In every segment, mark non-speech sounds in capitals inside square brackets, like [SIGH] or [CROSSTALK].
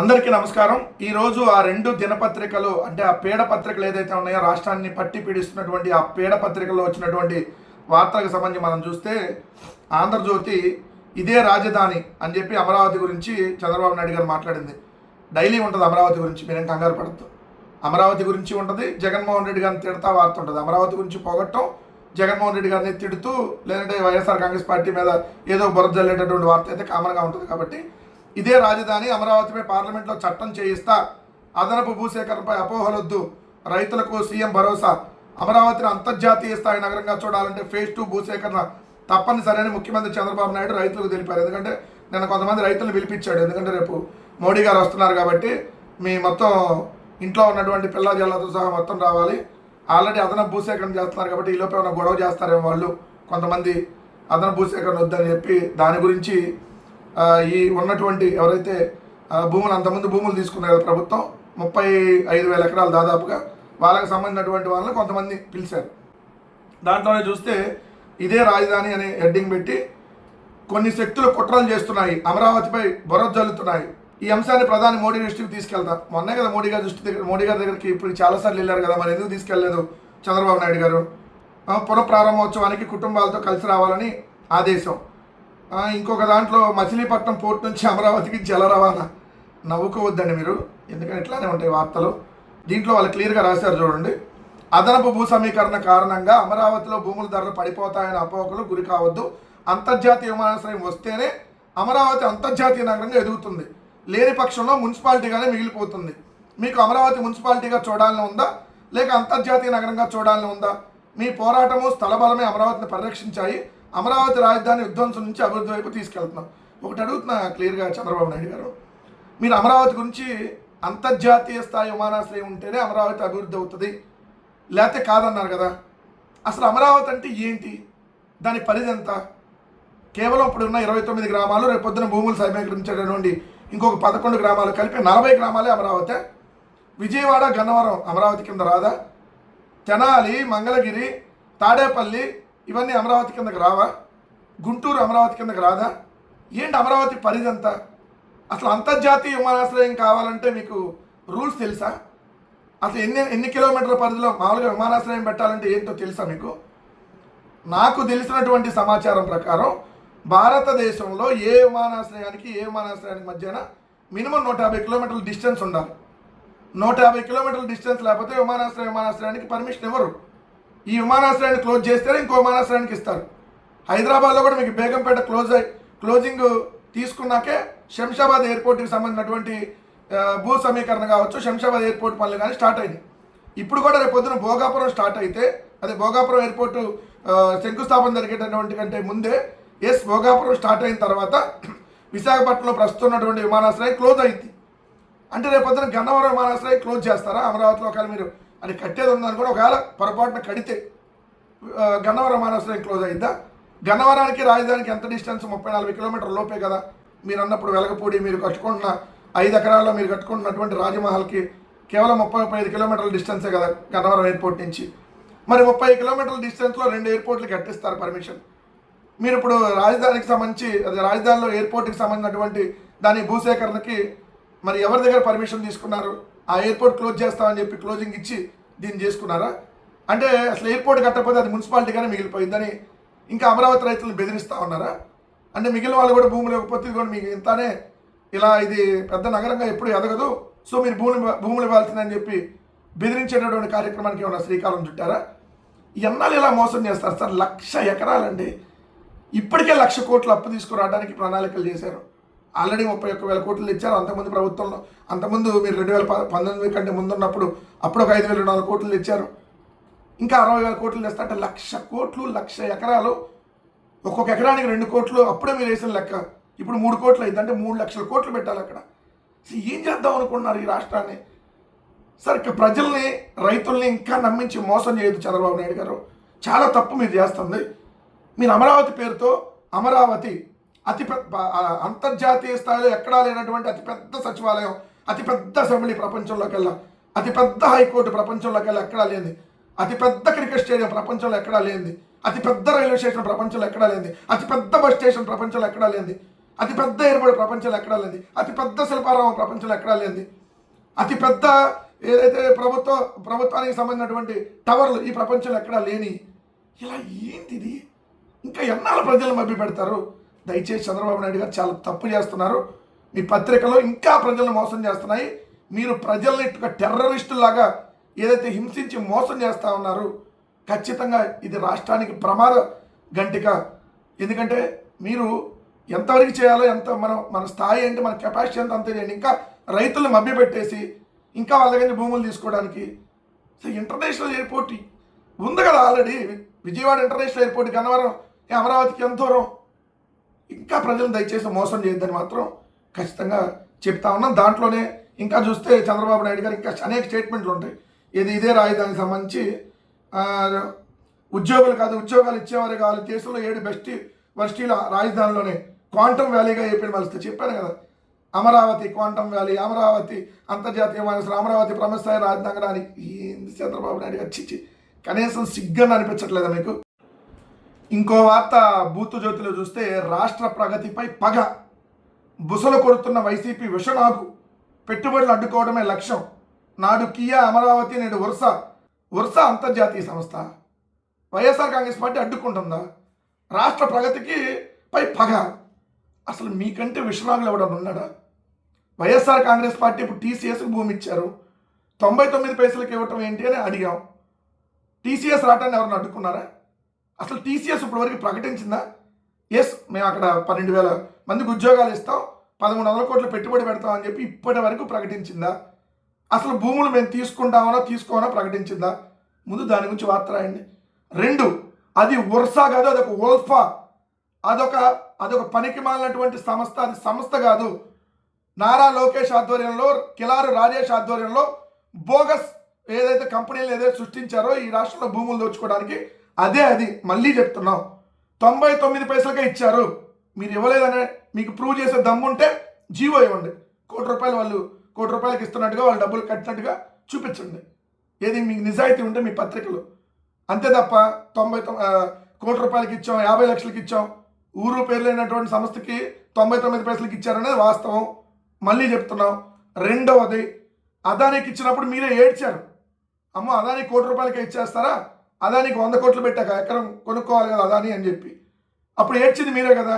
అందరికీ నమస్కారం. ఈ రోజు ఆ రెండు దినపత్రికలు అంటే ఆ పేడ పత్రికలు ఏదైతే ఉన్నాయో రాష్ట్రాన్ని పట్టి పీడిస్తున్నటువంటి ఆ పేడ పత్రికల్లో వచ్చినటువంటి వార్తలకు సంబంధించి మనం చూస్తే ఆంధ్రజ్యోతి ఇదే రాజధాని అని చెప్పి అమరావతి గురించి చంద్రబాబు నాయుడు గారు మాట్లాడింది. డైలీ ఉంటుంది అమరావతి గురించి మీరేం కంగారు పడద్దు. అమరావతి గురించి ఉంటుంది జగన్మోహన్ రెడ్డి గారిని తిడతా వార్త ఉంటుంది. అమరావతి గురించి పోగొట్టం జగన్మోహన్ రెడ్డి గారిని తిడుతూ లేదంటే వైఎస్ఆర్ కాంగ్రెస్ పార్టీ మీద ఏదో బురద జల్లేటటువంటి వార్త అయితే కామన్గా ఉంటుంది కాబట్టి ఇదే రాజధాని అమరావతిపై పార్లమెంట్లో చట్టం చేయిస్తా. అదనపు భూసేకరణపై అపోహలొద్దు. రైతులకు సీఎం భరోసా. అమరావతిని అంతర్జాతీయ స్థాయి నగరంగా చూడాలంటే ఫేజ్ టూ భూసేకరణ తప్పనిసరి అని ముఖ్యమంత్రి చంద్రబాబు నాయుడు రైతులకు తెలిపారు. ఎందుకంటే నేను కొంతమంది రైతులను పిలిపించాడు. ఎందుకంటే రేపు మోడీ గారు వస్తున్నారు కాబట్టి మీ మొత్తం ఇంట్లో ఉన్నటువంటి పిల్ల జల్లతో సహా మొత్తం రావాలి. ఆల్రెడీ అదనపు భూసేకరణ చేస్తున్నారు కాబట్టి ఈలోపే ఉన్న గొడవ చేస్తారేమో వాళ్ళు. కొంతమంది అదనపు భూసేకరణ వద్దని చెప్పి దాని గురించి ఈ ఉన్నటువంటి ఎవరైతే భూములు అంతకుముందు భూములు తీసుకున్నారు ప్రభుత్వం ముప్పై ఐదు వేల ఎకరాలు దాదాపుగా వాళ్ళకి సంబంధించినటువంటి వాళ్ళని కొంతమంది పిలిచారు. దాంట్లోనే చూస్తే ఇదే రాజధాని అనే హెడ్డింగ్ పెట్టి కొన్ని శక్తులు కుట్రలు చేస్తున్నాయి అమరావతిపై బురద జల్లుతున్నాయి. ఈ అంశాన్ని ప్రధాని మోడీ దృష్టికి తీసుకెళ్తాం మొన్నే కదా మోడీ గారి దృష్టి దగ్గర మోడీ గారి దగ్గరికి ఇప్పుడు చాలాసార్లు వెళ్ళారు కదా మరి ఎందుకు తీసుకెళ్ళేదు చంద్రబాబు నాయుడు గారు? పునఃప్రారంభోత్సవానికి కుటుంబాలతో కలిసి రావాలని ఆదేశం. ఇంకొక దాంట్లో మచిలీపట్నం పోర్ట్ నుంచి అమరావతికి జల రవాణా. నవ్వుకోవద్దండి మీరు ఎందుకంటే ఇట్లానే ఉంటాయి వార్తలు. దీంట్లో వాళ్ళు క్లియర్గా రాశారు చూడండి. అదనపు భూ సమీకరణ కారణంగా అమరావతిలో భూముల ధరలు పడిపోతాయని అపోహకులు గురి కావద్దు. అంతర్జాతీయ విమానాశ్రయం వస్తేనే అమరావతి అంతర్జాతీయ నగరంగా ఎదుగుతుంది. లేని పక్షంలో మున్సిపాలిటీగానే మిగిలిపోతుంది. మీకు అమరావతి మున్సిపాలిటీగా చూడాలని ఉందా? లేక అంతర్జాతీయ నగరంగా చూడాలని ఉందా? మీ పోరాటము స్థలబలమే అమరావతిని పరిరక్షించాయి. అమరావతి రాజధాని విధ్వంసం నుంచి అభివృద్ధి వైపు తీసుకెళ్తున్నాం. ఒకటి అడుగుతున్నా క్లియర్గా చంద్రబాబు నాయుడు గారు. మీరు అమరావతి గురించి అంతర్జాతీయ స్థాయి విమానాశ్రయం ఉంటేనే అమరావతి అభివృద్ధి అవుతుంది. లేకపోతే కాదన్నారు కదా. అసలు అమరావతి అంటే ఏంటి? దాని పరిధి ఎంత? కేవలం ఇప్పుడు ఉన్న ఇరవై తొమ్మిది గ్రామాలు రేపొద్దున భూములు సమీకరించడం ఇంకొక పదకొండు గ్రామాలు కలిపి నలభై గ్రామాలే అమరావతి. విజయవాడ గన్నవరం అమరావతి కింద రాదా? తెనాలి మంగళగిరి తాడేపల్లి ఇవన్నీ అమరావతి కిందకు రావా? గుంటూరు అమరావతి కిందకు రాదా? ఏంటి అమరావతి పరిధి అసలు అంతర్జాతీయ విమానాశ్రయం కావాలంటే మీకు రూల్స్ తెలుసా? అసలు ఎన్ని ఎన్ని కిలోమీటర్ల పరిధిలో మామూలుగా విమానాశ్రయం పెట్టాలంటే ఏంటో తెలుసా మీకు? నాకు తెలిసినటువంటి సమాచారం ప్రకారం భారతదేశంలో ఏ విమానాశ్రయానికి ఏ విమానాశ్రయానికి మధ్యన మినిమం నూట యాభై కిలోమీటర్ల డిస్టెన్స్ ఉండాలి. నూట యాభై కిలోమీటర్ల డిస్టెన్స్ లేకపోతే విమానాశ్రయం విమానాశ్రయానికి పర్మిషన్ ఇవ్వరు. ఈ విమానాశ్రయాన్ని క్లోజ్ చేస్తేనే ఇంకో విమానాశ్రయానికి ఇస్తారు. హైదరాబాద్లో కూడా మీకు బేగంపేట క్లోజ్ అయి క్లోజింగ్ తీసుకున్నాకే శంషాబాద్ ఎయిర్పోర్ట్కి సంబంధించినటువంటి భూ సమీకరణ కావచ్చు శంషాబాద్ ఎయిర్పోర్ట్ పనులు కానీ స్టార్ట్ అయింది ఇప్పుడు కూడా రేపు పొద్దున భోగాపురం స్టార్ట్ అయితే అదే భోగాపురం ఎయిర్పోర్టు శంకుస్థాపన జరిగేటటువంటి కంటే ముందే ఎస్ భోగాపురం స్టార్ట్ అయిన తర్వాత [CLEARS THROAT] విశాఖపట్నంలో ప్రస్తుతం ఉన్నటువంటి విమానాశ్రయం క్లోజ్ అయింది. అంటే రేపు పొద్దున గన్నవరం విమానాశ్రయం క్లోజ్ చేస్తారా? అమరావతిలో ఒకవేళ మీరు అది కట్టేది ఉందనుకోండి ఒకవేళ పొరపాటున కడితే గన్నవరం మానవసరం క్లోజ్ అయిందా గన్నవరానికి రాజధానికి ఎంత డిస్టెన్స్? ముప్పై నలభై కిలోమీటర్ లోపే కదా. మీరు అన్నప్పుడు వెలగపూడి మీరు కట్టుకుంటున్న ఐదు ఎకరాల్లో మీరు కట్టుకుంటున్నటువంటి రాజమహల్కి కేవలం ముప్పై ముప్పై ఐదు కిలోమీటర్ల డిస్టెన్సే కదా గన్నవరం ఎయిర్పోర్ట్ నుంచి. మరి ముప్పై కిలోమీటర్ల డిస్టెన్స్లో రెండు ఎయిర్పోర్ట్లు కట్టిస్తారు పర్మిషన్. మీరు ఇప్పుడు రాజధానికి సంబంధించి అదే రాజధానిలో ఎయిర్పోర్ట్కి సంబంధించినటువంటి దాని భూసేకరణకి మరి ఎవరి దగ్గర పర్మిషన్ తీసుకున్నారు? ఆ ఎయిర్పోర్ట్ క్లోజ్ చేస్తామని చెప్పి క్లోజింగ్ ఇచ్చి దీన్ని చేసుకున్నారా? అంటే అసలు ఎయిర్పోర్ట్ కట్టకపోతే అది మున్సిపాలిటీగానే మిగిలిపోయిందని ఇంకా అమరావతి రైతులను బెదిరిస్తూ ఉన్నారా? అంటే మిగిలిన వాళ్ళు కూడా భూములు ఇవ్వకపోతే కూడా మీకు ఇంతనే ఇలా ఇది పెద్ద నగరంగా ఎప్పుడు ఎదగదు సో మీరు భూములు భూములు ఇవ్వాల్సిందని చెప్పి బెదిరించేటటువంటి కార్యక్రమానికి ఏమైనా శ్రీకారం చుట్టారా? ఎన్నాళ్ళు ఇలా మోసం చేస్తారు సార్? లక్ష ఎకరాలండి. ఇప్పటికే లక్ష కోట్లు అప్పు తీసుకురావడానికి ప్రణాళికలు చేశారు. ఆల్రెడీ ముప్పై ఒక్క వేల కోట్లు ఇచ్చారు. అంతకుముందు ప్రభుత్వంలో అంతకుముందు మీరు రెండు వేల పంతొమ్మిది కంటే ముందున్నప్పుడు అప్పుడు ఒక ఐదు వేల రెండు వందల కోట్లు ఇచ్చారు. ఇంకా అరవై వేల కోట్లు తెస్తా అంటే లక్ష కోట్లు లక్ష ఎకరాలు. ఒక్కొక్క ఎకరానికి రెండు కోట్లు అప్పుడే మీరు వేసిన లెక్క. ఇప్పుడు మూడు కోట్లు అయింది. అంటే మూడు లక్షల కోట్లు పెట్టాలి అక్కడ. ఏం చేద్దాం అనుకుంటున్నారు ఈ రాష్ట్రాన్ని? సార్ ఇక ప్రజల్ని రైతుల్ని ఇంకా నమ్మించి మోసం చేయదు చంద్రబాబు నాయుడు గారు. చాలా తప్పు మీరు చేస్తుంది. మీరు అమరావతి పేరుతో అమరావతి అతి పెద్ద అంతర్జాతీయ స్థాయిలో ఎక్కడా లేనటువంటి అతిపెద్ద సచివాలయం అతిపెద్ద అసెంబ్లీ ప్రపంచంలోకెల్లా అతిపెద్ద హైకోర్టు ప్రపంచంలోకెల్లా ఎక్కడా లేనిది. అతిపెద్ద క్రికెట్ స్టేడియం ప్రపంచంలో ఎక్కడా లేనిది. అతిపెద్ద రైల్వే స్టేషన్ ప్రపంచంలో ఎక్కడా లేనిది. అతిపెద్ద బస్ స్టేషన్ ప్రపంచంలో ఎక్కడా లేనిది. అతిపెద్ద ఎయిర్పోర్ట్ ప్రపంచంలో ఎక్కడా లేనిది. అతిపెద్ద శిల్పారామం ప్రపంచంలో ఎక్కడా లేనిది. అతిపెద్ద ఏదైతే ప్రభుత్వ ప్రభుత్వానికి సంబంధించినటువంటి టవర్లు ఈ ప్రపంచంలో ఎక్కడా లేని. ఇలా ఏంటిది? ఇంకా ఎన్నాళ్ళు ప్రజలు మభ్య పెడతారు దయచేసి చంద్రబాబు నాయుడు గారు చాలా తప్పు చేస్తున్నారు. మీ పత్రికలో ఇంకా ప్రజలను మోసం చేస్తున్నాయి. మీరు ప్రజల్ని ఒక టెర్రరిస్టులాగా ఏదైతే హింసించి మోసం చేస్తూ ఉన్నారు ఖచ్చితంగా ఇది రాష్ట్రానికి ప్రమాద గంటిక. ఎందుకంటే మీరు ఎంతవరకు చేయాలో ఎంత మనం మన స్థాయి ఏంటి మన కెపాసిటీ ఎంత అంతే చేయండి. ఇంకా రైతులను మభ్యపెట్టేసి ఇంకా వాళ్ళ దగ్గర భూములు తీసుకోవడానికి. సో ఇంటర్నేషనల్ ఎయిర్పోర్ట్ ఉంది కదా already Vijayawada international airport Gannavaram అమరావతికి ఎంత దూరం? ఇంకా ప్రజలను దయచేసి మోసం చేయొద్దని మాత్రం ఖచ్చితంగా చెప్తా ఉన్నాం. దాంట్లోనే ఇంకా చూస్తే చంద్రబాబు నాయుడు గారు ఇంకా అనేక స్టేట్మెంట్లు ఉంటాయి. ఇది ఇదే రాజధానికి సంబంధించి ఉద్యోగులు కాదు ఉద్యోగాలు ఇచ్చేవారు కాదు దేశంలో ఏడు బెస్ట్ వర్సిటీల రాజధానిలోనే క్వాంటమ్ వ్యాలీగా చెప్పిన వాళ్ళు చెప్పాను కదా అమరావతి క్వాంటమ్ వ్యాలీ అమరావతి అంతర్జాతీయ విమానాశ్రయం అమరావతి ప్రమస్థాయి రాజధాని ఏంది చంద్రబాబు నాయుడు గారు చిచ్చి కనీసం సిగ్గని అనిపించట్లేదా మీకు? ఇంకో వార్త బూతు జ్యోతిలో చూస్తే రాష్ట్ర ప్రగతిపై పగ. బుసలు కొడుతున్న వైసీపీ విషనాగు. పెట్టుబడులు అడ్డుకోవడమే లక్ష్యం. నాడు కియా అమరావతి నేడు వరుస. వరుస అంతర్జాతీయ సంస్థ. వైఎస్ఆర్ కాంగ్రెస్ పార్టీ అడ్డుకుంటుందా? రాష్ట్ర ప్రగతికి పై పగ. అసలు మీకంటే విషనాగులు ఎవడన్నా ఉన్నాడా? వైఎస్ఆర్ కాంగ్రెస్ పార్టీ ఇప్పుడు టీసీఎస్కి భూమి ఇచ్చారు. తొంభై తొమ్మిది పైసలకి ఇవ్వటం ఏంటి అని అడిగాం. టీసీఎస్ రావటాన్ని ఎవరైనా అడ్డుకున్నారా? అసలు టీసీఎస్ ఇప్పటివరకు ప్రకటించిందా? ఎస్ మేము అక్కడ పన్నెండు వేల మందికి ఉద్యోగాలు ఇస్తాం పదమూడు వందల కోట్ల పెట్టుబడి పెడతాం అని చెప్పి ఇప్పటి వరకు ప్రకటించిందా? అసలు భూములు మేము తీసుకుంటామనో తీసుకోమనో ప్రకటించిందా? ముందు దాని గురించి వార్త రాయండి. రెండు అది వర్సా కాదు అదొక ఓల్ఫా. అదొక అదొక పనికి మాలినటువంటి సంస్థ అది సంస్థ కాదు. నారా లోకేష్ ఆధ్వర్యంలో కిలారు రాజేష్ ఆధ్వర్యంలో బోగస్ ఏదైతే కంపెనీలు ఏదైతే సృష్టించారో ఈ రాష్ట్రంలో భూములు దోచుకోవడానికి అదే అది మళ్ళీ చెప్తున్నాం తొంభై తొమ్మిది పైసలకే ఇచ్చారు. మీరు ఇవ్వలేదనే మీకు ప్రూవ్ చేసే దమ్ముంటే జీవో ఇవ్వండి. కోటి రూపాయలు వాళ్ళు కోటి రూపాయలకి ఇస్తున్నట్టుగా వాళ్ళు డబ్బులు కట్టినట్టుగా చూపించండి. ఏది మీకు నిజాయితీ ఉంటే మీ పత్రికలు. అంతే తప్ప తొంభై కోటి రూపాయలకి ఇచ్చాం యాభై లక్షలకి ఇచ్చాం. ఊరు పేరు లేనటువంటి సంస్థకి తొంభై తొమ్మిది పైసలకి ఇచ్చారనేది వాస్తవం. మళ్ళీ చెప్తున్నాం రెండవది అదానికి ఇచ్చినప్పుడు మీరే ఏడ్చారు. అమ్మ అదానికి కోటి రూపాయలకే ఇచ్చేస్తారా? అదానికి వంద కోట్లు పెట్టాక ఎకరం కొనుక్కోవాలి కదా అదాని అని చెప్పి. అప్పుడు ఏడ్చింది మీరే కదా.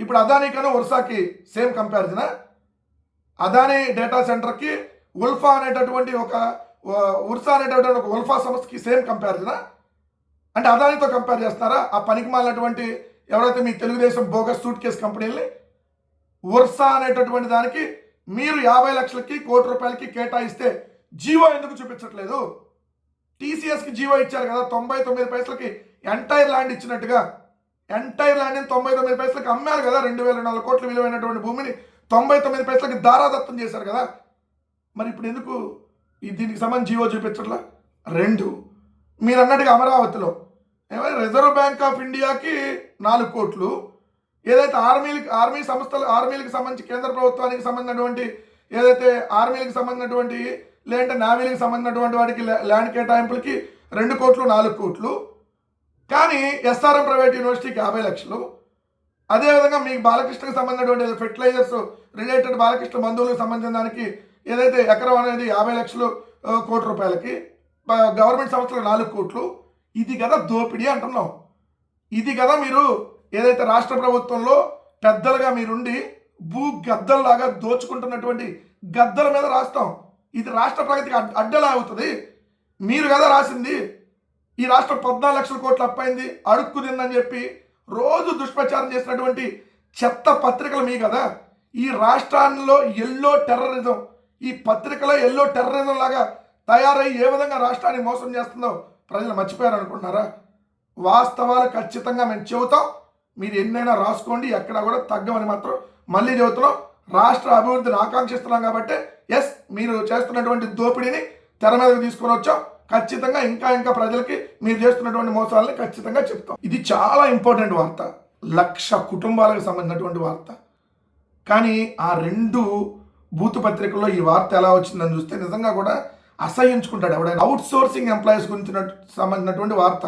ఇప్పుడు అదాని కన్నా వర్షాకి సేమ్ కంపారిజనా అదాని డేటా సెంటర్కి ఉల్ఫా అనేటటువంటి ఒక ఉర్సా అనేటటువంటి ఒక ఉల్ఫా సంస్థకి సేమ్ కంపారిజనా అంటే అదానితో కంపేర్ చేస్తారా? ఆ పనికి మాలినటువంటి ఎవరైతే మీ తెలుగుదేశం బోగస్ సూట్ కేస్ కంపెనీల్ని? ఉర్సా అనేటటువంటి దానికి మీరు యాభై లక్షలకి కోటి రూపాయలకి కేటాయిస్తే జీవో ఎందుకు చూపించట్లేదు? టీసీఎస్కి జీవో ఇచ్చారు కదా తొంభై తొమ్మిది పైసలకి ఎంటైర్ ల్యాండ్ ఇచ్చినట్టుగా. ఎంటైర్ ల్యాండ్ని తొంభై తొమ్మిది పైసలకి అమ్మారు కదా రెండు వేల నాలుగు కోట్ల విలువైనటువంటి భూమిని. తొంభై తొమ్మిది పైసలకి దారాదత్తం చేశారు కదా. మరి ఇప్పుడు ఎందుకు ఈ దీనికి సంబంధించి జీవో చూపించట్లా? రెండు. మీరు అన్నట్టుగా అమరావతిలో. ఏమైనా రిజర్వ్ బ్యాంక్ ఆఫ్ ఇండియాకి నాలుగు కోట్లు. ఏదైతే ఆర్మీలకి ఆర్మీ సంస్థలు ఆర్మీలకు సంబంధించి కేంద్ర ప్రభుత్వానికి సంబంధించినటువంటి ఏదైతే ఆర్మీలకు సంబంధించినటువంటి లేదంటే నావీలకు సంబంధించినటువంటి వాటికి ల్యాండ్ కేటాయింపులకి రెండు కోట్లు నాలుగు కోట్లు. కానీ ఎస్ఆర్ఎం ప్రైవేట్ యూనివర్సిటీకి యాభై లక్షలు. అదేవిధంగా మీకు బాలకృష్ణకి సంబంధించినటువంటి ఫెర్టిలైజర్స్ రిలేటెడ్ బాలకృష్ణ బంధువులకు సంబంధించిన దానికి ఏదైతే ఎకరం అనేది యాభై లక్షలు కోటి రూపాయలకి గవర్నమెంట్ సంస్థలు నాలుగు కోట్లు. ఇది కదా దోపిడీ అంటున్నాం. ఇది కదా మీరు ఏదైతే రాష్ట్ర ప్రభుత్వంలో పెద్దలుగా మీరుండి భూ గద్దల్లాగా దోచుకుంటున్నటువంటి గద్దల మీద రాస్తాం. ఇది రాష్ట్ర ప్రగతికి అడ్- అడ్డలా అవుతుంది. మీరు కదా రాసింది. ఈ రాష్ట్రం పద్నాలుగు లక్షల కోట్లు అప్పైంది అడుక్కు తిందని చెప్పి రోజు దుష్ప్రచారం చేసినటువంటి చెత్త పత్రికలు మీ కదా. ఈ రాష్ట్రాల్లో ఎల్లో టెర్రరిజం ఈ పత్రికలో ఎల్లో టెర్రరిజం లాగా తయారై ఏ విధంగా రాష్ట్రాన్ని మోసం చేస్తుందో ప్రజలు మర్చిపోయారు అనుకుంటున్నారా? వాస్తవాలు ఖచ్చితంగా మేము చెబుతాం. మీరు ఎన్నైనా రాసుకోండి ఎక్కడా కూడా తగ్గమని మాత్రం మళ్ళీ చెబుతున్నాం. రాష్ట్ర అభివృద్ధిని ఆకాంక్షిస్తున్నాం కాబట్టి ఎస్ మీరు చేస్తున్నటువంటి దోపిడీని తెర మీదకి తీసుకొని వచ్చాం. ఖచ్చితంగా ఇంకా ఇంకా ప్రజలకి మీరు చేస్తున్నటువంటి మోసాలని ఖచ్చితంగా చెప్తాం. ఇది చాలా ఇంపార్టెంట్ వార్త. లక్ష కుటుంబాలకు సంబంధించినటువంటి వార్త. కానీ ఆ రెండు బూత్ పత్రికల్లో ఈ వార్త ఎలా వచ్చిందని చూస్తే నిజంగా కూడా అసహించుకుంటాడు ఎవడైనా. అవుట్ సోర్సింగ్ ఎంప్లాయీస్ గురించి సంబంధించినటువంటి వార్త.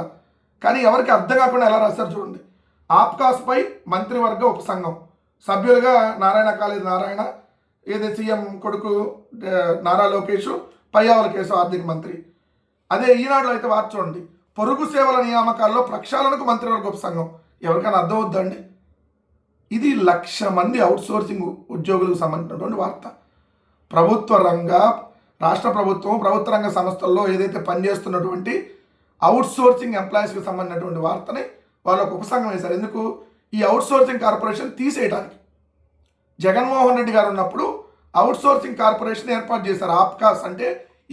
కానీ ఎవరికి అర్థం కాకుండా ఎలా రాశారు చూడండి. ఆప్కాస్పై మంత్రివర్గ ఉపసంఘం. సభ్యులుగా నారాయణ కాలేజ్ నారాయణ ఏది సీఎం కొడుకు నారా లోకేష్ పయ్యావల కేసు ఆర్థిక మంత్రి. అదే ఈనాడులో అయితే వార్త చూడండి. పొరుగు సేవల నియామకాల్లో ప్రక్షాళనకు మంత్రివర్గ ఉపసంఘం ఎవరికైనా అర్థం అవుద్దండి ఇది లక్ష మంది అవుట్సోర్సింగ్ ఉద్యోగులకు సంబంధించినటువంటి వార్త. ప్రభుత్వ రంగ రాష్ట్ర ప్రభుత్వం ప్రభుత్వ రంగ సంస్థల్లో ఏదైతే పనిచేస్తున్నటువంటి అవుట్సోర్సింగ్ ఎంప్లాయీస్కి సంబంధించినటువంటి వార్తని వాళ్ళకు ఉపసంగం ఉపసంఘం వేశారు. ఎందుకు? ఈ అవుట్సోర్సింగ్ కార్పొరేషన్ తీసేయడానికి జగన్మోహన్ రెడ్డి గారు ఉన్నప్పుడు అవుట్సోర్సింగ్ కార్పొరేషన్ ఏర్పాటు చేశారు. ఆప్కాస్ అంటే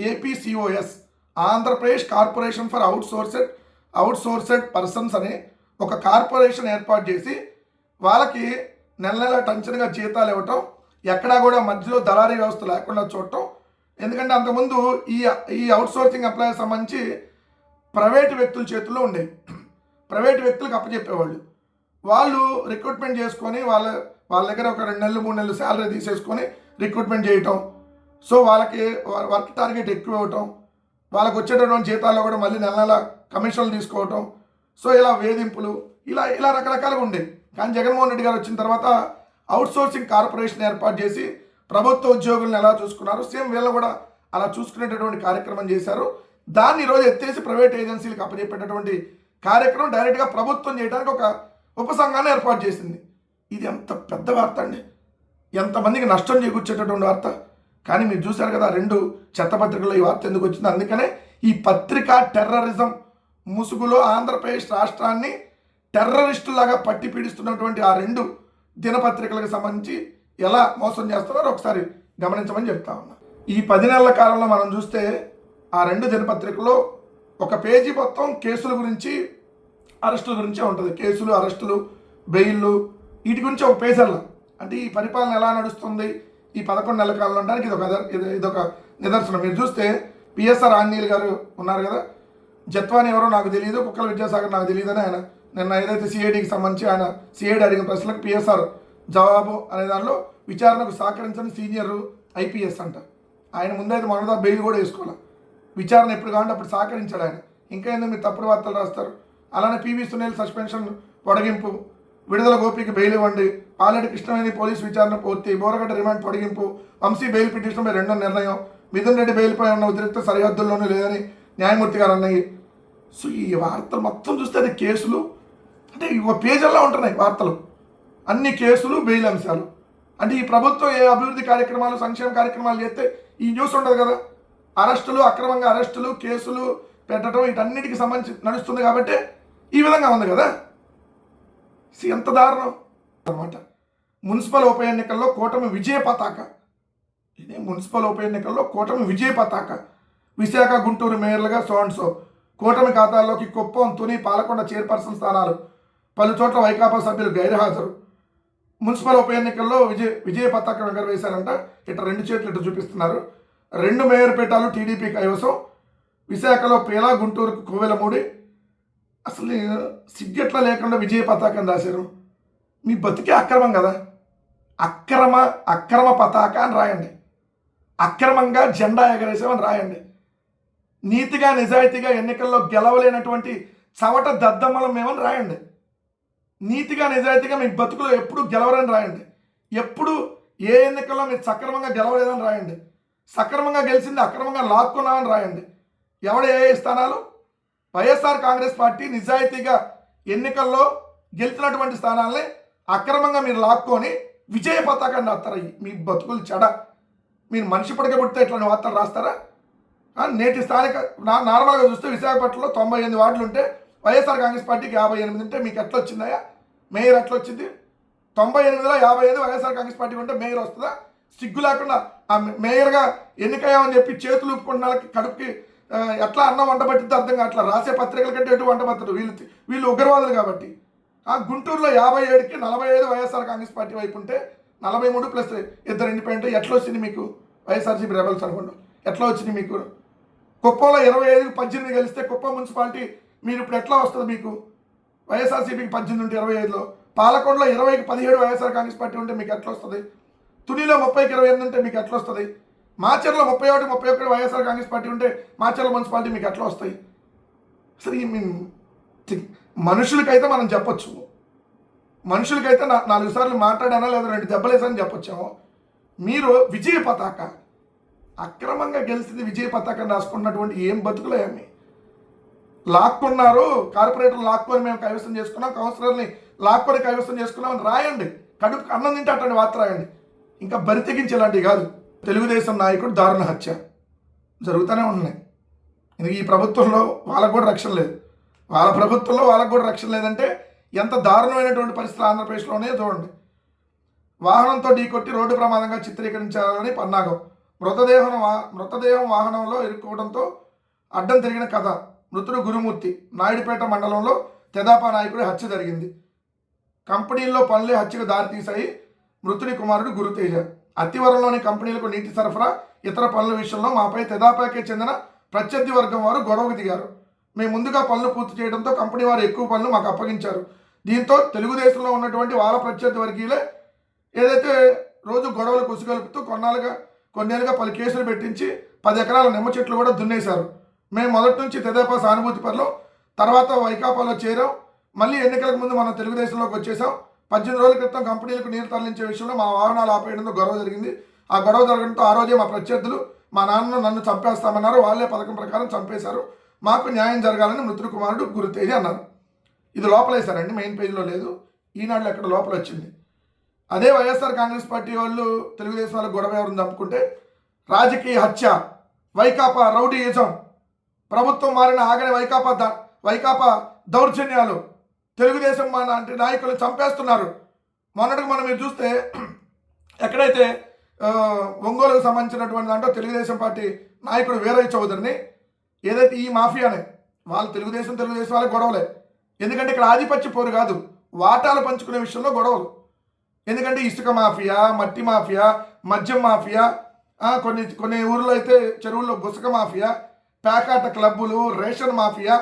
APCOS. Andhra Pradesh corporation for outsourced outsourced persons అనే ఒక కార్పొరేషన్ ఏర్పాటు చేసి వాళ్ళకి నెల నెల టెన్షన్గా జీతాలు ఇవ్వటం ఎక్కడా కూడా మధ్యలో దళారీ వ్యవస్థ లేకుండా చూడటం. ఎందుకంటే అంతకుముందు ఈ ఈ అవుట్సోర్సింగ్ ఎంప్లాయీస్ సంబంధించి ప్రైవేట్ వ్యక్తుల చేతుల్లో ఉండేవి ప్రైవేట్ వ్యక్తులకు అప్పచెప్పేవాళ్ళు. వాళ్ళు రిక్రూట్మెంట్ చేసుకొని వాళ్ళ వాళ్ళ దగ్గర ఒక రెండు నెలలు మూడు నెలలు శాలరీ తీసేసుకొని రిక్రూట్మెంట్ చేయటం. సో వాళ్ళకి వర్క్ టార్గెట్ ఎక్కువ ఇవ్వటం. వాళ్ళకి వచ్చేటటువంటి జీతాల్లో కూడా మళ్ళీ నెల నెల కమిషన్లు తీసుకోవటం. సో ఇలా వేధింపులు ఇలా ఇలా రకరకాలుగా ఉండేవి కానీ జగన్మోహన్ రెడ్డి గారు వచ్చిన తర్వాత అవుట్సోర్సింగ్ కార్పొరేషన్ ఏర్పాటు చేసి ప్రభుత్వ ఉద్యోగులను ఎలా చూసుకున్నారు? సేమ్ వీళ్ళు కూడా అలా చూసుకునేటటువంటి కార్యక్రమం చేశారు. దాన్ని ఈరోజు ఎత్తేసి ప్రైవేట్ ఏజెన్సీలకు అప్పచెప్పేటటువంటి కార్యక్రమం డైరెక్ట్గా ప్రభుత్వం చేయడానికి ఒక ఉపసంఘాన్ని ఏర్పాటు చేసింది. ఇది ఎంత పెద్ద వార్త అండి. ఎంతమందికి నష్టం చేకూర్చేటటువంటి వార్త. కానీ మీరు చూశారు కదా రెండు చెత్తపత్రికల్లో ఈ వార్త ఎందుకు వచ్చింది. అందుకనే ఈ పత్రికా టెర్రరిజం ముసుగులో ఆంధ్రప్రదేశ్ రాష్ట్రాన్ని టెర్రరిస్టులాగా పట్టి పీడిస్తున్నటువంటి ఆ రెండు దినపత్రికలకు సంబంధించి ఎలా మోసం చేస్తున్నారో ఒకసారి గమనించమని చెప్తా ఉన్నా. ఈ పది నెలల కాలంలో మనం చూస్తే ఆ రెండు దినపత్రికలో ఒక పేజీ మొత్తం కేసుల గురించి అరెస్టుల గురించే ఉంటుంది. కేసులు అరెస్టులు బెయిల్లు వీటి గురించి ఒక పేజర్ల అంటే ఈ పరిపాలన ఎలా నడుస్తుంది? ఈ పదకొండు నెలల కాలంలో ఉండడానికి ఇది ఒక ఇది ఇదొక నిదర్శనం. మీరు చూస్తే పిఎస్ఆర్ ఆంజనేయులు గారు ఉన్నారు కదా? జత్వాని ఎవరో నాకు తెలియదు కుక్కల విద్యాసాగర్ నాకు తెలియదు అని ఆయన నిన్న ఏదైతే సిఐడికి సంబంధించి ఆయన సిఐడి అడిగిన ప్రశ్నలకు పిఎస్ఆర్ జవాబు అనే దానిలో విచారణకు సహకరించని సీనియర్ ఐపీఎస్ అంట. ఆయన ముందైతే మనదా బెయిల్ కూడా వేసుకోవాలి విచారణ ఎప్పుడు కావాలంటే అప్పుడు సహకరించాడు ఆయన. ఇంకా ఏందో మీరు తప్పుడు వార్తలు రాస్తారు? అలానే పివి సునీల్ సస్పెన్షన్ పొడగింపు విడుదల గోపికి బెయిల్ ఇవ్వండి. పాలెడి కృష్ణవేణి పోలీస్ విచారణ పూర్తి. బోరగడ్డ రిమాండ్ పొడిగింపు. వంశీ బెయిల్ పిటిషన్పై రెండో నిర్ణయం. మిథున్ రెడ్డి బెయిల్పై ఉన్న ఉద్రిక్త సరిహద్దుల్లోనూ లేదని న్యాయమూర్తి గారు అన్నాయి సో ఈ వార్తలు మొత్తం చూస్తే అది కేసులు. అంటే ఒక పేజీల్లో ఉంటున్నాయి వార్తలు. అన్ని కేసులు బెయిల్ అంశాలు. అంటే ఈ ప్రభుత్వం ఏ అభివృద్ధి కార్యక్రమాలు సంక్షేమ కార్యక్రమాలు చేస్తే ఈ న్యూస్ ఉండదు కదా? అరెస్టులు అక్రమంగా అరెస్టులు కేసులు పెట్టడం వీటన్నిటికి సంబంధించి నడుస్తుంది కాబట్టి ఈ విధంగా ఉంది కదా? ఎంత దారుణం. అన్నమాట. మున్సిపల్ ఉప ఎన్నికల్లో కూటమి విజయ పతాక. ఇదే మున్సిపల్ ఉప ఎన్నికల్లో కూటమి విజయ పతాక. విశాఖ గుంటూరు మేయర్లుగా సో అండ్ సో. కూటమి ఖాతాల్లోకి కుప్పం తుని పాలకొండ చైర్పర్సన్ స్థానాలు. పలు చోట్ల వైకాపా సభ్యులు గైర్హాజరు. మున్సిపల్ ఉప ఎన్నికల్లో విజయ విజయ పతాకం ఎగరవేశారంట ఇటు రెండు చేతులు ఇటు చూపిస్తున్నారు. రెండు మేయర్ పీఠాలు టీడీపీ కైవసం. విశాఖలో పేలా గుంటూరుకు కోవెలమూడి. అసలు సిగ్గెట్లా లేకుండా విజయ పతాకం రాశారు? మీ బతికే అక్రమం కదా. అక్రమ అక్రమ పతాక అని రాయండి. అక్రమంగా జెండా ఎగరేసామని రాయండి. నీతిగా నిజాయితీగా ఎన్నికల్లో గెలవలేనటువంటి చవట దద్దమ్మలం మేమని రాయండి. నీతిగా నిజాయితీగా మీ బతుకులో ఎప్పుడు గెలవరని రాయండి. ఎప్పుడు ఏ ఎన్నికల్లో మీరు సక్రమంగా గెలవలేదని రాయండి. సక్రమంగా గెలిచింది అక్రమంగా లాక్కున్నామని రాయండి. ఎవడు ఏ ఏ స్థానాలు? వైఎస్ఆర్ కాంగ్రెస్ పార్టీ నిజాయితీగా ఎన్నికల్లో గెలిచినటువంటి స్థానాల్ని అక్రమంగా మీరు లాక్కొని విజయ పతాకాన్ని రాస్తారా? మీ బతుకులు చెడ. మీరు మనిషి పడక పుడితే ఇట్లాంటి వార్తలు రాస్తారా? నేటి స్థానిక నా నార్మల్గా చూస్తే విశాఖపట్నంలో తొంభై ఎనిమిది వార్డులు ఉంటే వైఎస్ఆర్ కాంగ్రెస్ పార్టీకి యాభై ఎనిమిది ఉంటే మీకు ఎట్లా వచ్చిందయ్యా మేయర్ ఎట్లా వచ్చింది తొంభై ఎనిమిదిలో యాభై ఐదు వైఎస్ఆర్ కాంగ్రెస్ పార్టీ ఉంటే మేయర్ వస్తుందా? సిగ్గు లేకుండా ఆ మేయర్గా ఎన్నికయ్యామని చెప్పి చేతులు ఊపుకున్న వాళ్ళకి కడుపుకి ఎట్లా అన్నం వంట పట్టిద్దో అర్థం కావట్లా రాసే పత్రికల కంటే ఎటు వంట పట్టరు వీళ్ళు వీళ్ళు ఉగ్రవాదులు కాబట్టి. ఆ గుంటూరులో యాభై ఏడుకి నలభై ఐదు వైఎస్ఆర్ కాంగ్రెస్ పార్టీ వైపు ఉంటే నలభై మూడు ప్లస్ ఇద్దరు ఇండిపెండెంట్ ఎట్లా వచ్చింది మీకు? వైఎస్ఆర్సీపీ రెబల్స్ అనుకోండి. ఎట్లా వచ్చింది మీకు? కుప్పంలో ఇరవై ఐదుకి పద్దెనిమిది కలిస్తే కుప్పం మున్సిపాలిటీ మీరు ఇప్పుడు ఎట్లా వస్తుంది మీకు? వైఎస్ఆర్సీపీకి పద్దెనిమిది ఉంటే ఇరవై ఐదులో. పాలకొండలో ఇరవైకి పదిహేడు వైఎస్ఆర్ కాంగ్రెస్ పార్టీ ఉంటే మీకు ఎట్లా వస్తుంది? తునిలో ముప్పైకి ఇరవై ఎనిమిది ఉంటే మీకు ఎట్లా వస్తుంది? మాచర్లో ముప్పై ఒకటి ముప్పై ఒకటి వైఎస్ఆర్ కాంగ్రెస్ పార్టీ ఉంటే మాచర్ల మున్సిపాలిటీ మీకు ఎట్లా వస్తాయి? అసలు ఈ మీ- మనుషులకైతే మనం చెప్పొచ్చు. మనుషులకైతే నా నాలుగు సార్లు మాట్లాడానా లేదా రెండు దెబ్బలేసని చెప్పొచ్చాము మీరు విజయ పతాక అక్రమంగా గెలిచింది విజయ పతాకం రాసుకున్నటువంటి ఏం బతుకులేమి లాక్కున్నారు కార్పొరేటర్ లాక్కొని మేము కైవసం చేసుకున్నాం కౌన్సిలర్ని లాక్కొని కైవసం చేసుకున్నాం అని రాయండి. కడుపు అన్నం తింటే అటువంటి వార్త రాయండి. ఇంకా బరి తెగించేలాంటివి కాదు. తెలుగుదేశం నాయకుడు దారుణ హత్య. జరుగుతూనే ఉన్నాయి. ఇది ఈ ప్రభుత్వంలో వాళ్ళకు కూడా రక్షణ లేదు. వాళ్ళ ప్రభుత్వంలో వాళ్ళకు కూడా రక్షణ లేదంటే ఎంత దారుణమైనటువంటి పరిస్థితులు ఆంధ్రప్రదేశ్లోనే చూడండి. వాహనంతో ఢీకొట్టి రోడ్డు ప్రమాదంగా చిత్రీకరించాలని పన్నాగం. మృతదేహం వా- మృతదేహం వాహనంలో ఇరుక్కోవడంతో అడ్డం తిరిగిన కథ. మృతుడు గురుమూర్తి. నాయుడుపేట మండలంలో తెదాపా నాయకుడి హత్య జరిగింది. కంపెనీల్లో పనులే హత్యకు దారితీశాయి మృతుడి కుమారుడు గురుతేజ. అతివరంలోని కంపెనీలకు నీటి సరఫరా ఇతర పనుల విషయంలో మాపై తెదాపాకే చెందిన ప్రత్యర్థి వర్గం వారు గొడవకు దిగారు. మేము ముందుగా పనులు పూర్తి చేయడంతో కంపెనీ వారు ఎక్కువ పనులు మాకు అప్పగించారు. దీంతో తెలుగుదేశంలో ఉన్నటువంటి వాళ్ళ ప్రత్యర్థి వర్గీయులే ఏదైతే రోజు గొడవలు కుసిగలుపుతూ కొన్నాళ్ళుగా కొన్నేళ్ళుగా పలు కేసులు పెట్టించి పది ఎకరాల నిమ్మ చెట్లు కూడా దున్నేశారు. మేము మొదటి నుంచి తెదేపా సానుభూతి పనులు తర్వాత వైకాపాలో చేరాం. మళ్ళీ ఎన్నికలకు ముందు మనం తెలుగుదేశంలోకి వచ్చేసాం పద్దెనిమిది రోజుల క్రితం కంపెనీలకు నీరు తరలించే విషయంలో మా వాహనాలు ఆపేయడంతో గొడవ జరిగింది. ఆ గొడవ జరగడంతో ఆ రోజే మా ప్రత్యర్థులు మా నాన్న నన్ను చంపేస్తామన్నారు. వాళ్ళే పథకం ప్రకారం చంపేశారు. మాకు న్యాయం జరగాలని మృతుడు కుమారుడు గురుతేజ అన్నారు. ఇది లోపలేశారండి మెయిన్ పేజీలో లేదు. ఈనాడులో ఎక్కడ లోపల వచ్చింది అదే వైఎస్ఆర్ కాంగ్రెస్ పార్టీ వాళ్ళు తెలుగుదేశం వాళ్ళు గొడవ ఎవరిని చంపుకుంటే రాజకీయ హత్య వైకాపా రౌడీయిజం ప్రభుత్వం మారిన ఆగని వైకాపా ద వైకాపా దౌర్జన్యాలు తెలుగుదేశం మా అంటే నాయకులు చంపేస్తున్నారు. మొన్నటికి మనం మీరు చూస్తే ఎక్కడైతే ఒంగోలుకు సంబంధించినటువంటి దాంట్లో తెలుగుదేశం పార్టీ నాయకుడు వీరయ్య చౌదరిని ఏదైతే ఈ మాఫియానే వాళ్ళు తెలుగుదేశం తెలుగుదేశం వాళ్ళకి గొడవలే. ఎందుకంటే ఇక్కడ ఆధిపత్య పోరు కాదు వాటాలు పంచుకునే విషయంలో గొడవలు. ఎందుకంటే ఇసుక మాఫియా మట్టి మాఫియా మద్యం మాఫియా కొన్ని కొన్ని ఊర్లో అయితే చెరువుల్లో గుసక మాఫియా పేకాట క్లబ్బులు రేషన్ మాఫియా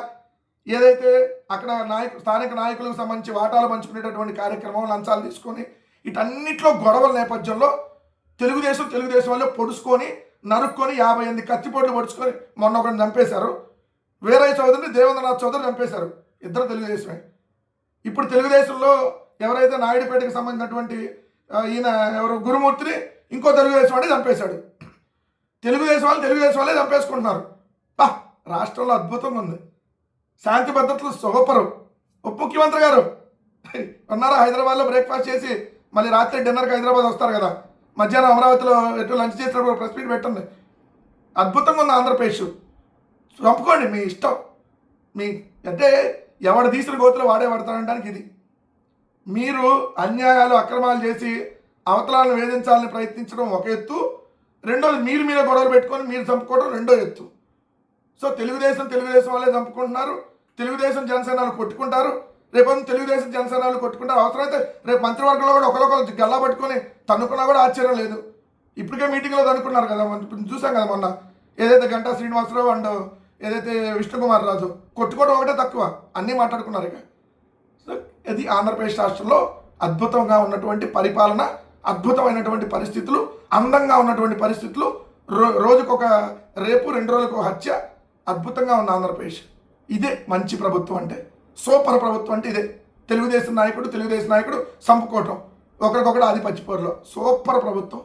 ఏదైతే అక్కడ నాయకు స్థానిక నాయకులకు సంబంధించి వాటాలు పంచుకునేటటువంటి కార్యక్రమం లంచాలు తీసుకొని వీటన్నిటిలో గొడవల నేపథ్యంలో తెలుగుదేశం తెలుగుదేశం వాళ్ళు పొడుచుకొని నరుక్కొని యాభై ఎనిమిది కత్తిపోట్లు పొడుచుకొని మొన్న ఒకరిని చంపేశారు. వీరయ్య చౌదరిని దేవేంద్రనాథ్ చౌదరి చంపేశారు. ఇద్దరు తెలుగుదేశమే. ఇప్పుడు తెలుగుదేశంలో ఎవరైతే నాయుడుపేటకి సంబంధించినటువంటి ఈయన ఎవరు గురుమూర్తిని ఇంకో తెలుగుదేశం వాడే చంపేశాడు. తెలుగుదేశం వాళ్ళు తెలుగుదేశం వాళ్ళే చంపేసుకుంటున్నారు. బా రాష్ట్రంలో అద్భుతంగా ఉంది. శాంతి భద్రతలు సుఖపరం ఉప ముఖ్యమంత్రి గారు ఉన్నారా? హైదరాబాద్లో బ్రేక్ఫాస్ట్ చేసి మళ్ళీ రాత్రి డిన్నర్కి హైదరాబాద్ వస్తారు కదా. మధ్యాహ్నం అమరావతిలో ఎటు లంచ్ చేసినప్పుడు ప్రెస్ మీట్ పెట్టండి. అద్భుతంగా ఉంది ఆంధ్రప్రదేశ్. చంపుకోండి మీ ఇష్టం. మీ అంటే ఎవడు తీసిన గోతులు వాడే పడతానంటానికి ఇది. మీరు అన్యాయాలు అక్రమాలు చేసి అవతలాలను వేధించాలని ప్రయత్నించడం ఒక ఎత్తు. రెండోది మీరు మీద గొడవలు పెట్టుకొని మీరు చంపుకోవడం రెండో ఎత్తు. సో తెలుగుదేశం తెలుగుదేశం వాళ్ళే చంపుకుంటున్నారు. తెలుగుదేశం జనసేనలు కొట్టుకుంటారు. రేపు తెలుగుదేశం జనసేనలు కొట్టుకుంటారు. అవసరమైతే రేపు మంత్రివర్గంలో కూడా ఒకరికొకరు గల్లా పట్టుకొని తన్నుకున్నా కూడా ఆశ్చర్యం లేదు. ఇప్పటికే మీటింగ్లో తనుకున్నారు కదా మనం ఇప్పుడు చూసాం కదా మొన్న. ఏదైతే గంటా శ్రీనివాసరావు అండ్ ఏదైతే విష్ణుకుమార్ రాజు కొట్టుకోవడం ఒకటే తక్కువ. అన్నీ మాట్లాడుకున్నారు ఇక. సో ఇది ఆంధ్రప్రదేశ్ రాష్ట్రంలో అద్భుతంగా ఉన్నటువంటి పరిపాలన అద్భుతమైనటువంటి పరిస్థితులు అందంగా ఉన్నటువంటి పరిస్థితులు రో రోజుకొక రేపు రెండు రోజులకు హత్య అద్భుతంగా ఉంది ఆంధ్రప్రదేశ్. ఇదే మంచి ప్రభుత్వం అంటే. సూపర్ ప్రభుత్వం అంటే ఇదే. తెలుగుదేశం నాయకుడు తెలుగుదేశం నాయకుడు సంపుకోవటం. ఒకరికొకడు ఆధిపత్య పోరులో. సూపర్ ప్రభుత్వం.